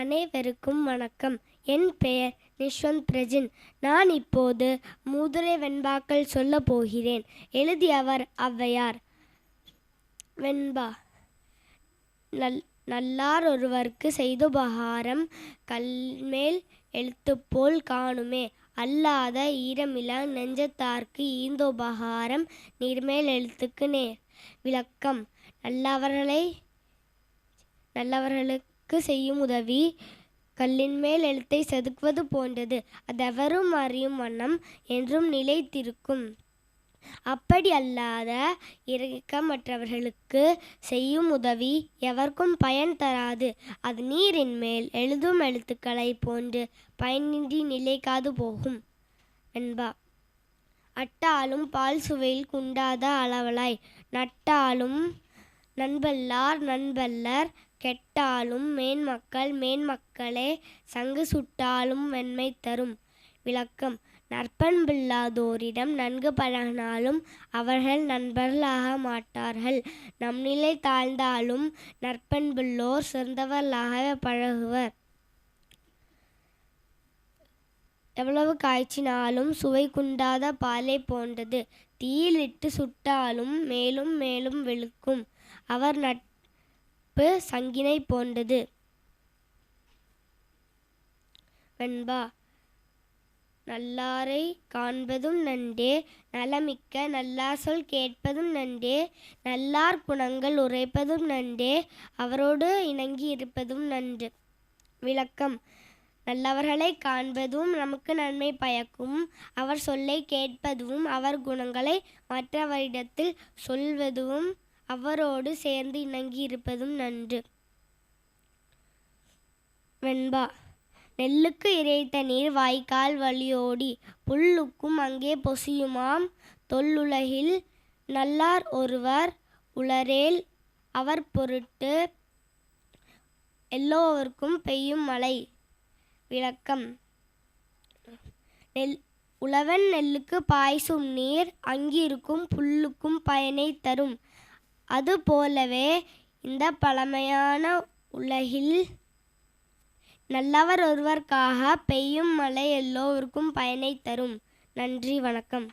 அனைவருக்கும் வணக்கம். என் பெயர் நிஷ்வந்த் பிரஜின் நான் இப்போது மூதுரை வெண்பாக்கள் சொல்ல போகிறேன். எழுதியவர் ஔவையார். வெண்பா. நல் நல்லார் ஒருவர்க்கு செய்துபகாரம் கல்மேல் எழுத்துப்போல் காணுமே. அல்லாத ஈரமிலா நெஞ்சத்தார்க்கு ஈந்தோபகாரம் நீர்மேல் எழுத்துக்கு நேர். விளக்கம். நல்லவர்களை நல்லவர்களுக்கு செய்யும் உதவி. கல்லின் மேல் எழுத்தை செதுக்குவது போன்றது. அதெவரும் அறியும் வண்ணம் என்றும் நிலைத்திருக்கும். அப்படி அல்லாத இரக்கமற்றவர்களுக்கு செய்யும் உதவி எவர்க்கும் பயன் தராது. அது நீரின் மேல் எழுதும் எழுத்துக்களை போன்று பயனின்றி நிலைக்காது போகும். என்பா அட்டாலும் பால் சுவையில் குண்டாத அளவலாய். நட்டாலும் நண்பல்லார் நண்பல்லர் கெட்டாலும் மேன்மக்கள் மேன்மக்களே சங்கு சுட்டாலும் வெண்மை தரும். விளக்கம். நற்பண்பில்லாதோரிடம் நன்கு பழகினாலும் அவர்கள் நண்பர்களாக மாட்டார்கள். நம் நிலை தாழ்ந்தாலும் நற்பண்புள்ளோர் சிறந்தவர்களாக பழகுவர். எவ்வளவு காய்ச்சினாலும் சுவை குண்டாத பாலை போன்றது. தீயிலிட்டு சுட்டாலும் மேலும் மேலும் வெளுக்கும் அவர் நட் நட்பு சங்கினை போன்றது. வெண்பா நல்லாரை காண்பதும் நன்றே நலமிக்க நல்லா சொல் கேட்பதும் நன்றே நல்லார் குணங்கள் உரைப்பதும் நன்றே அவரோடு இணங்கி இருப்பதும் நன்று. விளக்கம் நல்லவர்களை காண்பதும் நமக்கு நன்மை பயக்கும் அவர் சொல்லை கேட்பதும் அவர் குணங்களை மற்றவரிடத்தில் சொல்வதும் அவரோடு சேர்ந்து இணங்கி இருப்பதும் நன்று. வெண்பா நெல்லுக்கு இறைத்த நீர் வாய்க்கால் வழியோடி புல்லுக்கும் அங்கே பொசியுமாம். தொல்லுலகில் நல்லார் ஒருவர் உளரேல் அவர் பொருட்டு எல்லோருக்கும் பெய்யும் மழை. விளக்கம் நெல் உழவன் நெல்லுக்கு பாய்சும் நீர் அங்கிருக்கும் புல்லுக்கும் பயனை தரும். அதுபோலவே இந்த பழமையான உலகில் நல்லவர் ஒருவருக்காக பெய்யும் மழை எல்லோருக்கும் பயனை தரும். நன்றி வணக்கம்.